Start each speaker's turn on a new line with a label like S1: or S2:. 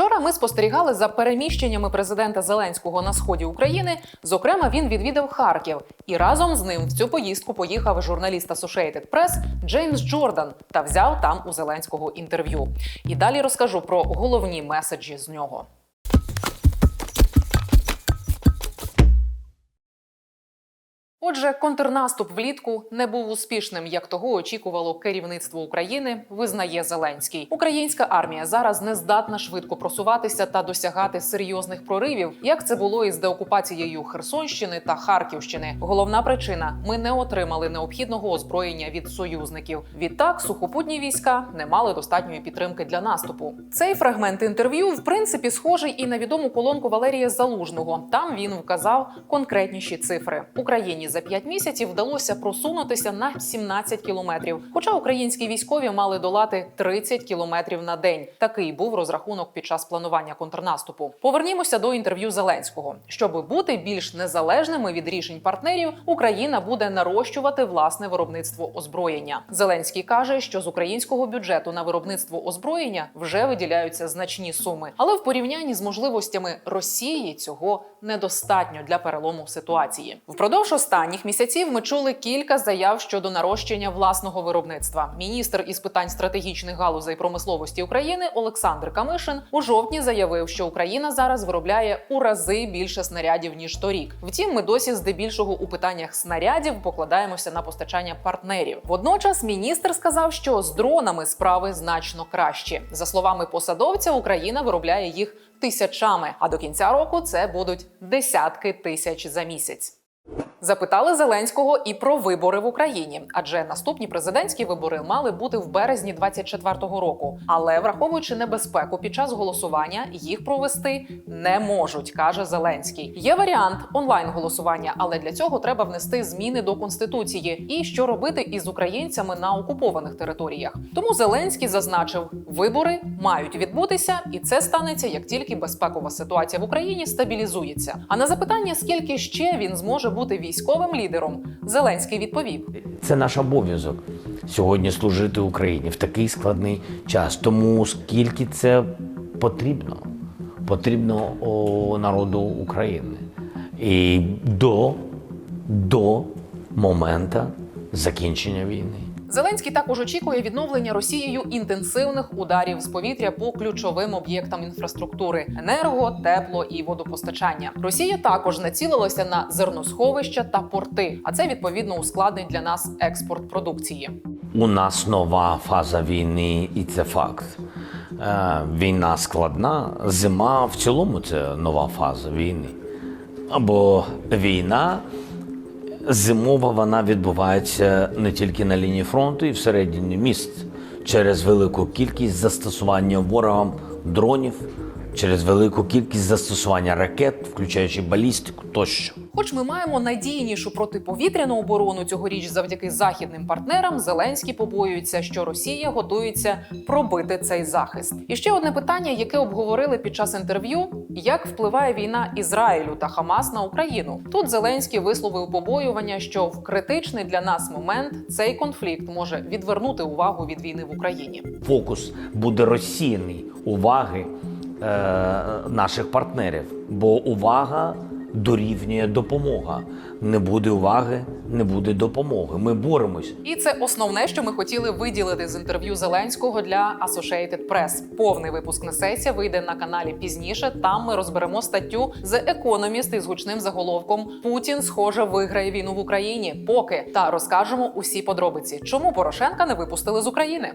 S1: Вчора ми спостерігали за переміщеннями президента Зеленського на сході України. Зокрема, він відвідав Харків, і разом з ним в цю поїздку поїхав журналіст Associated Press Джеймс Джордан та взяв там у Зеленського інтерв'ю. І далі розкажу про головні меседжі з нього. Отже, контрнаступ влітку не був успішним, як того очікувало керівництво України. Визнає Зеленський. Українська армія зараз не здатна швидко просуватися та досягати серйозних проривів, як це було із деокупацією Херсонщини та Харківщини. Головна причина: ми не отримали необхідного озброєння від союзників. Відтак сухопутні війська не мали достатньої підтримки для наступу. Цей фрагмент інтерв'ю в принципі схожий і на відому колонку Валерія Залужного. Там він вказав конкретніші цифри. Україні за 5 місяців вдалося просунутися на 17 кілометрів. Хоча українські військові мали долати 30 кілометрів на день. Такий був розрахунок під час планування контрнаступу. Повернімося до інтерв'ю Зеленського. Щоб бути більш незалежними від рішень партнерів, Україна буде нарощувати власне виробництво озброєння. Зеленський каже, що з українського бюджету на виробництво озброєння вже виділяються значні суми, але в порівнянні з можливостями Росії цього недостатньо для перелому ситуації. Впродовж останніх місяців ми чули кілька заяв щодо нарощення власного виробництва. Міністр із питань стратегічних галузей промисловості України Олександр Камишин у жовтні заявив, що Україна зараз виробляє у рази більше снарядів ніж торік. Втім, ми досі здебільшого у питаннях снарядів покладаємося на постачання партнерів. Водночас міністр сказав, що з дронами справи значно кращі. За словами посадовця, Україна виробляє їх тисячами, а до кінця року це будуть десятки тисяч за місяць. Запитали Зеленського і про вибори в Україні, адже наступні президентські вибори мали бути в березні 24-го року. Але враховуючи небезпеку під час голосування, їх провести не можуть, каже Зеленський. Є варіант онлайн голосування, але для цього треба внести зміни до конституції і що робити із українцями на окупованих територіях. Тому Зеленський зазначив, вибори мають відбутися, і це станеться як тільки безпекова ситуація в Україні стабілізується. А на запитання, скільки ще він зможе бути військовим лідером, Зеленський відповів:
S2: Це наш обов'язок сьогодні служити Україні в такий складний час. Тому скільки це потрібно, потрібно народу України. І до, до моменту закінчення війни.
S1: Зеленський також очікує відновлення Росією інтенсивних ударів з повітря по ключовим об'єктам інфраструктури енерго, тепло і водопостачання. Росія також націлилася на зерносховища та порти, а це відповідно ускладнить для нас експорт продукції.
S2: У нас нова фаза війни, і це факт. Е, Війна складна, зима в цілому це нова фаза війни. Або війна зимова вона відбувається не тільки на лінії фронту і всередині міст через велику кількість застосування ворогом дронів, через велику кількість застосування ракет, включаючи балістику тощо.
S1: Хоч ми маємо надійнішу протиповітряну оборону цьогоріч завдяки західним партнерам, Зеленський побоюється, що Росія готується пробити цей захист. І ще одне питання, яке обговорили під час інтерв'ю: як впливає війна Ізраїлю та Хамас на Україну? Тут Зеленський висловив побоювання, що в критичний для нас момент цей конфлікт може відвернути увагу від війни в Україні.
S2: Фокус буде розсіяний уваги наших партнерів, бо увага дорівнює допомога. Не буде уваги, не буде допомоги. Ми боремось.
S1: І це основне, що ми хотіли виділити з інтерв'ю Зеленського для Associated Press. Повний випуск «Несеться» вийде на каналі пізніше. Там ми розберемо статтю The Economist із гучним заголовком Путін, схоже, виграє війну в Україні. Поки та розкажемо усі подробиці, чому Порошенка не випустили з України.